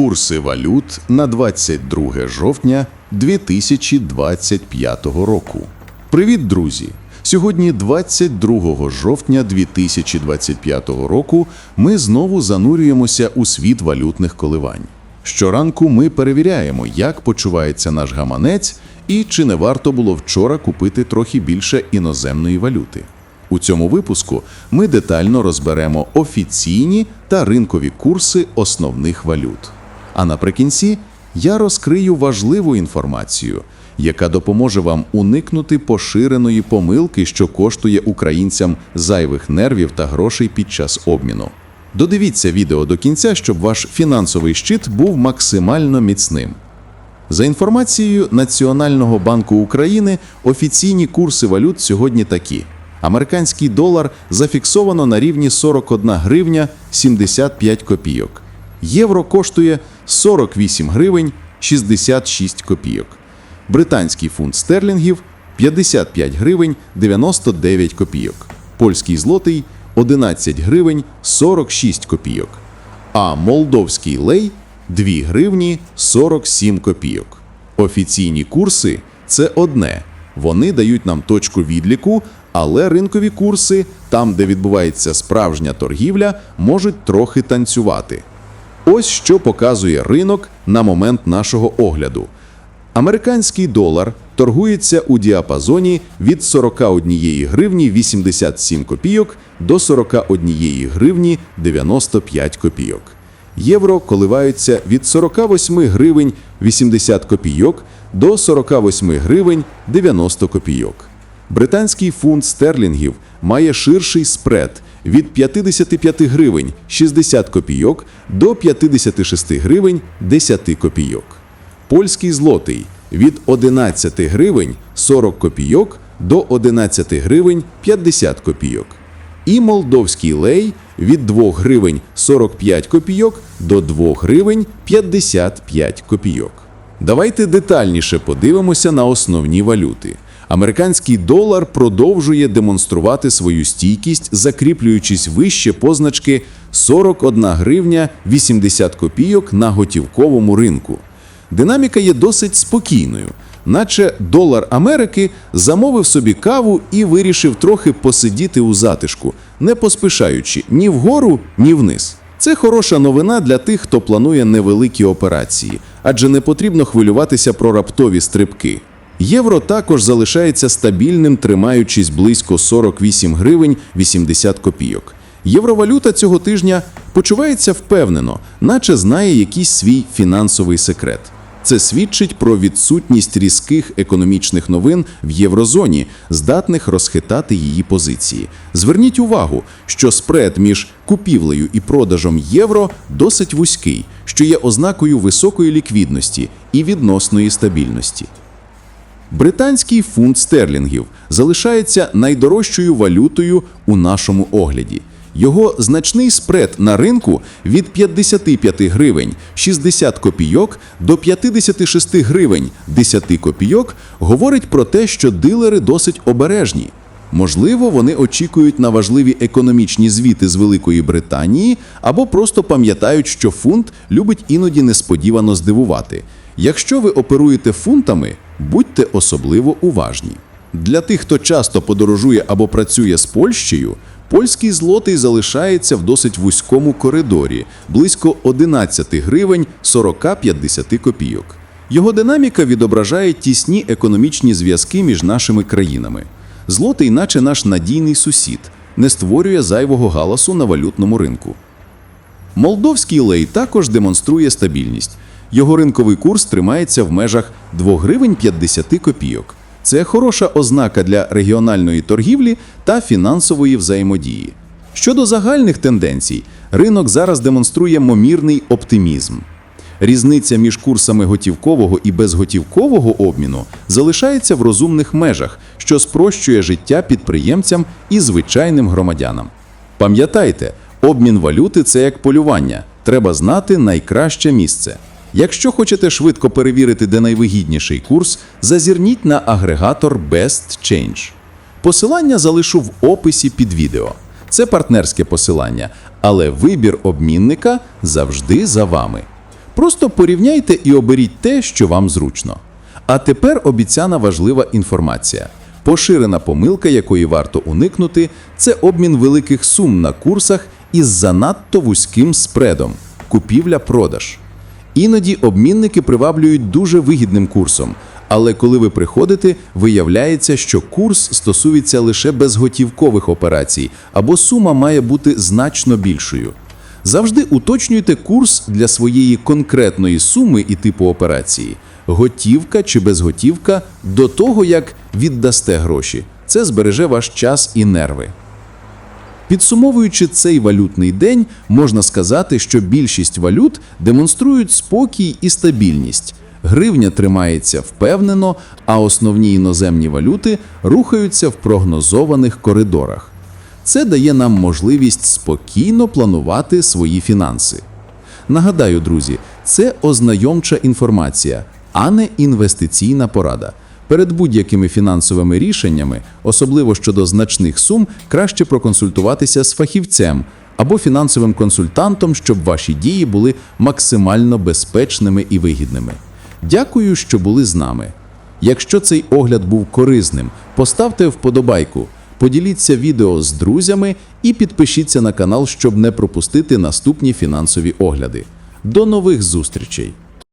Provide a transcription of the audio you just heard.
Курси валют на 22 жовтня 2025 року. Привіт, друзі! Сьогодні, 22 жовтня 2025 року, ми знову занурюємося у світ валютних коливань. Щоранку ми перевіряємо, як почувається наш гаманець і чи не варто було вчора купити трохи більше іноземної валюти. У цьому випуску ми детально розберемо офіційні та ринкові курси основних валют. А наприкінці я розкрию важливу інформацію, яка допоможе вам уникнути поширеної помилки, що коштує українцям зайвих нервів та грошей під час обміну. Додивіться відео до кінця, щоб ваш фінансовий щит був максимально міцним. За інформацією Національного банку України, офіційні курси валют сьогодні такі: американський долар зафіксовано на рівні 41 гривня 75 копійок. Євро коштує 48 гривень 66 копійок. Британський фунт стерлінгів 55 гривень 99 копійок. Польський злотий 11 гривень 46 копійок. А молдовський лей 2 гривні 47 копійок. Офіційні курси це одне. Вони дають нам точку відліку, але ринкові курси, там, де відбувається справжня торгівля, можуть трохи танцювати. Ось що показує ринок на момент нашого огляду. Американський долар торгується у діапазоні від 41 гривні 87 копійок до 41 гривні 95 копійок. Євро коливаються від 48 гривень 80 копійок до 48 гривень 90 копійок. Британський фунт стерлінгів має ширший спред від 55 гривень 60 копійок до 56 гривень 10 копійок. Польський злотий від 11 гривень 40 копійок до 11 гривень 50 копійок. І молдовський лей від 2 гривень 45 копійок до 2 гривень 55 копійок. Давайте детальніше подивимося на основні валюти. Американський долар продовжує демонструвати свою стійкість, закріплюючись вище позначки 41 гривня 80 копійок на готівковому ринку. Динаміка є досить спокійною, наче долар Америки замовив собі каву і вирішив трохи посидіти у затишку, не поспішаючи ні вгору, ні вниз. Це хороша новина для тих, хто планує невеликі операції, адже не потрібно хвилюватися про раптові стрибки. Євро також залишається стабільним, тримаючись близько 48 гривень 80 копійок. Євровалюта цього тижня почувається впевнено, наче знає якийсь свій фінансовий секрет. Це свідчить про відсутність різких економічних новин в єврозоні, здатних розхитати її позиції. Зверніть увагу, що спред між купівлею і продажем євро досить вузький, що є ознакою високої ліквідності і відносної стабільності. Британський фунт стерлінгів залишається найдорожчою валютою у нашому огляді. Його значний спред на ринку від 55 гривень 60 копійок до 56 гривень 10 копійок говорить про те, що дилери досить обережні. Можливо, вони очікують на важливі економічні звіти з Великої Британії або просто пам'ятають, що фунт любить іноді несподівано здивувати. Якщо ви оперуєте фунтами, будьте особливо уважні. Для тих, хто часто подорожує або працює з Польщею, польський злотий залишається в досить вузькому коридорі, близько 11 гривень 40-50 копійок. Його динаміка відображає тісні економічні зв'язки між нашими країнами. Злотий, наче наш надійний сусід, не створює зайвого галасу на валютному ринку. Молдовський лей також демонструє стабільність. Його ринковий курс тримається в межах 2 гривень 50 копійок. Це хороша ознака для регіональної торгівлі та фінансової взаємодії. Щодо загальних тенденцій, ринок зараз демонструє момірний оптимізм. Різниця між курсами готівкового і безготівкового обміну залишається в розумних межах, що спрощує життя підприємцям і звичайним громадянам. Пам'ятайте, обмін валюти це як полювання. Треба знати найкраще місце. Якщо хочете швидко перевірити, де найвигідніший курс, зазірніть на агрегатор Best Change. Посилання залишу в описі під відео. Це партнерське посилання, але вибір обмінника завжди за вами. Просто порівняйте і оберіть те, що вам зручно. А тепер обіцяна важлива інформація. Поширена помилка, якої варто уникнути, це обмін великих сум на курсах із занадто вузьким спредом купівля-продаж. Іноді обмінники приваблюють дуже вигідним курсом, але коли ви приходите, виявляється, що курс стосується лише безготівкових операцій або сума має бути значно більшою. Завжди уточнюйте курс для своєї конкретної суми і типу операції, готівка чи безготівка до того, як віддасте гроші. Це збереже ваш час і нерви. Підсумовуючи цей валютний день, можна сказати, що більшість валют демонструють спокій і стабільність. Гривня тримається впевнено, а основні іноземні валюти рухаються в прогнозованих коридорах. Це дає нам можливість спокійно планувати свої фінанси. Нагадаю, друзі, це ознайомча інформація, а не інвестиційна порада. Перед будь-якими фінансовими рішеннями, особливо щодо значних сум, краще проконсультуватися з фахівцем або фінансовим консультантом, щоб ваші дії були максимально безпечними і вигідними. Дякую, що були з нами. Якщо цей огляд був корисним, поставте вподобайку, поділіться відео з друзями і підпишіться на канал, щоб не пропустити наступні фінансові огляди. До нових зустрічей!